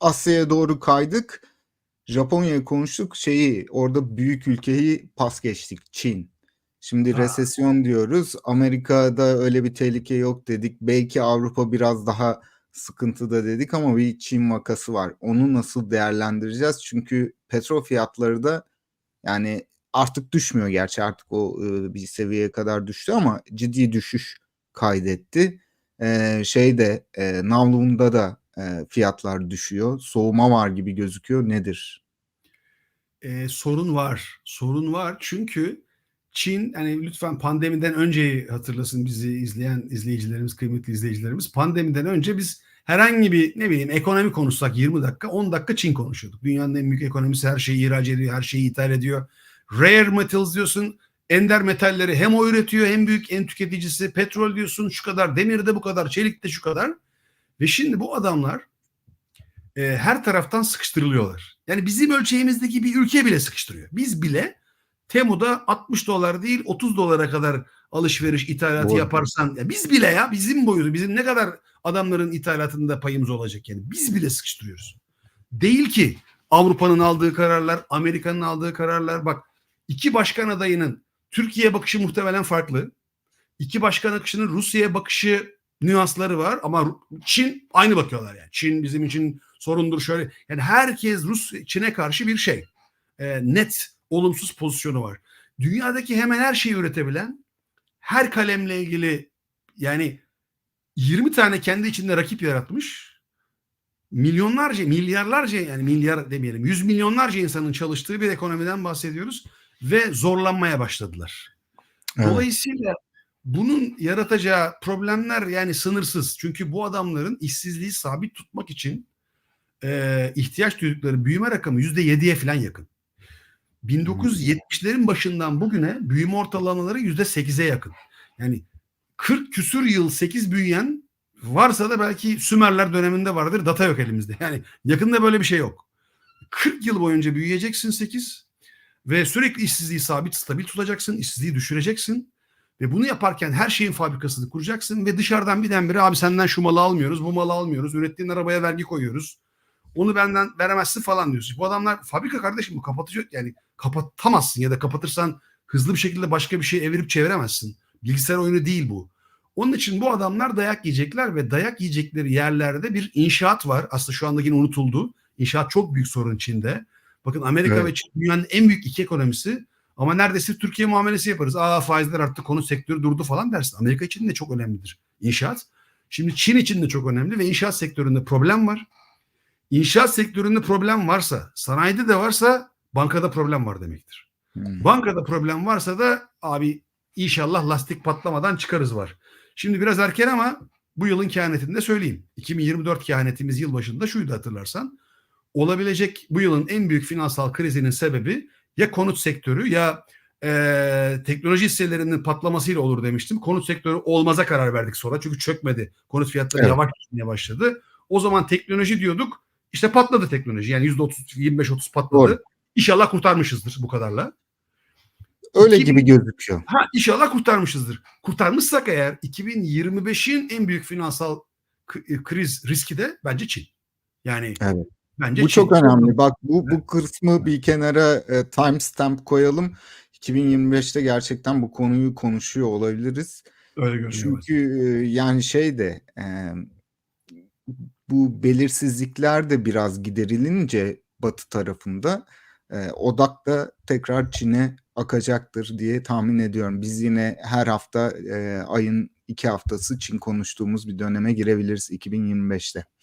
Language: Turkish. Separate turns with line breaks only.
Asya'ya doğru kaydık. Japonya'yı konuştuk. Şeyi orada büyük ülkeyi pas geçtik. Çin. Şimdi
Ha.
resesyon diyoruz. Amerika'da öyle bir tehlike yok dedik. Belki Avrupa biraz daha sıkıntıda dedik ama bir Çin vakası var. Onu nasıl değerlendireceğiz? Çünkü petrol fiyatları da yani artık düşmüyor gerçi artık o e, bir seviyeye kadar düştü ama ciddi düşüş kaydetti. E, şeyde e, navlunda da e, fiyatlar düşüyor. Soğuma var gibi gözüküyor. Nedir?
Ee, sorun var. Sorun var çünkü Çin hani lütfen pandemiden önce hatırlasın bizi izleyen izleyicilerimiz, kıymetli izleyicilerimiz. Pandemiden önce biz herhangi bir ne bileyim ekonomi konuşsak 20 dakika 10 dakika Çin konuşuyorduk. Dünyanın en büyük ekonomisi her şeyi ihraç ediyor, her şeyi ithal ediyor. Rare metals diyorsun, ender metalleri hem o üretiyor hem büyük en tüketicisi. Petrol diyorsun şu kadar, demir de bu kadar, çelik de şu kadar. Ve şimdi bu adamlar e, her taraftan sıkıştırılıyorlar. Yani bizim ölçeğimizdeki bir ülke bile sıkıştırıyor. Biz bile Temu'da 60 dolar değil 30 dolara kadar alışveriş ithalatı
Doğru.
yaparsan ya biz bile ya bizim boyutu bizim ne kadar adamların ithalatında payımız olacak yani biz bile sıkıştırıyoruz. Değil ki Avrupa'nın aldığı kararlar, Amerika'nın aldığı kararlar bak iki başkan adayının Türkiye bakışı muhtemelen farklı. İki başkan akışının Rusya'ya bakışı nüansları var ama Çin aynı bakıyorlar yani. Çin bizim için sorundur şöyle. Yani herkes Rus Çin'e karşı bir şey. e, net olumsuz pozisyonu var. Dünyadaki hemen her şeyi üretebilen her kalemle ilgili yani 20 tane kendi içinde rakip yaratmış. Milyonlarca, milyarlarca yani milyar demeyelim, yüz milyonlarca insanın çalıştığı bir ekonomiden bahsediyoruz ve zorlanmaya başladılar.
Evet.
Dolayısıyla bunun yaratacağı problemler yani sınırsız. Çünkü bu adamların işsizliği sabit tutmak için e, ihtiyaç duydukları büyüme rakamı yüzde yediye falan yakın. 1970'lerin başından bugüne büyüme ortalamaları yüzde sekize yakın. Yani 40 küsür yıl 8 büyüyen varsa da belki Sümerler döneminde vardır. Data yok elimizde. Yani yakında böyle bir şey yok. 40 yıl boyunca büyüyeceksin 8 ve sürekli işsizliği sabit stabil tutacaksın. işsizliği düşüreceksin. Ve bunu yaparken her şeyin fabrikasını kuracaksın ve dışarıdan birdenbire abi senden şu malı almıyoruz, bu malı almıyoruz, ürettiğin arabaya vergi koyuyoruz. Onu benden veremezsin falan diyorsun. Bu adamlar fabrika kardeşim bu kapatıcı yani kapatamazsın ya da kapatırsan hızlı bir şekilde başka bir şey evirip çeviremezsin. Bilgisayar oyunu değil bu. Onun için bu adamlar dayak yiyecekler ve dayak yiyecekleri yerlerde bir inşaat var. Aslında şu andaki unutuldu. İnşaat çok büyük sorun Çin'de. Bakın Amerika
Evet.
ve Çin dünyanın en büyük iki ekonomisi. Ama neredeyse Türkiye muamelesi yaparız. Aa faizler arttı, konut sektörü durdu falan dersin. Amerika için de çok önemlidir inşaat. Şimdi Çin için de çok önemli ve inşaat sektöründe problem var. İnşaat sektöründe problem varsa, sanayide de varsa bankada problem var demektir.
Hmm.
Bankada problem varsa da abi inşallah lastik patlamadan çıkarız var. Şimdi biraz erken ama bu yılın kehanetinde söyleyeyim. 2024 kehanetimiz yılbaşında şuydu hatırlarsan. Olabilecek bu yılın en büyük finansal krizinin sebebi ya konut sektörü ya eee, teknoloji hisselerinin patlamasıyla olur demiştim. Konut sektörü olmaza karar verdik sonra çünkü çökmedi. Konut fiyatları
Evet.
yavaş düşmeye başladı. O zaman teknoloji diyorduk. İşte patladı teknoloji. Yani %30, 25-30 patladı.
Doğru.
İnşallah kurtarmışızdır bu kadarla.
Öyle
2000
gibi gözüküyor.
Ha inşallah kurtarmışızdır. Kurtarmışsak eğer 2025'in en büyük finansal e, kriz riski de bence Çin. Yani
Evet.
Bence
Bu
Çin.
çok önemli. Bak bu bu kısmı bir kenara e, timestamp koyalım. 2025'te gerçekten bu konuyu konuşuyor olabiliriz.
Öyle görünüyor.
Çünkü e, yani şey de e, bu belirsizlikler de biraz giderilince Batı tarafında e, odak da tekrar Çin'e akacaktır diye tahmin ediyorum. Biz yine her hafta e, ayın iki haftası Çin konuştuğumuz bir döneme girebiliriz 2025'te.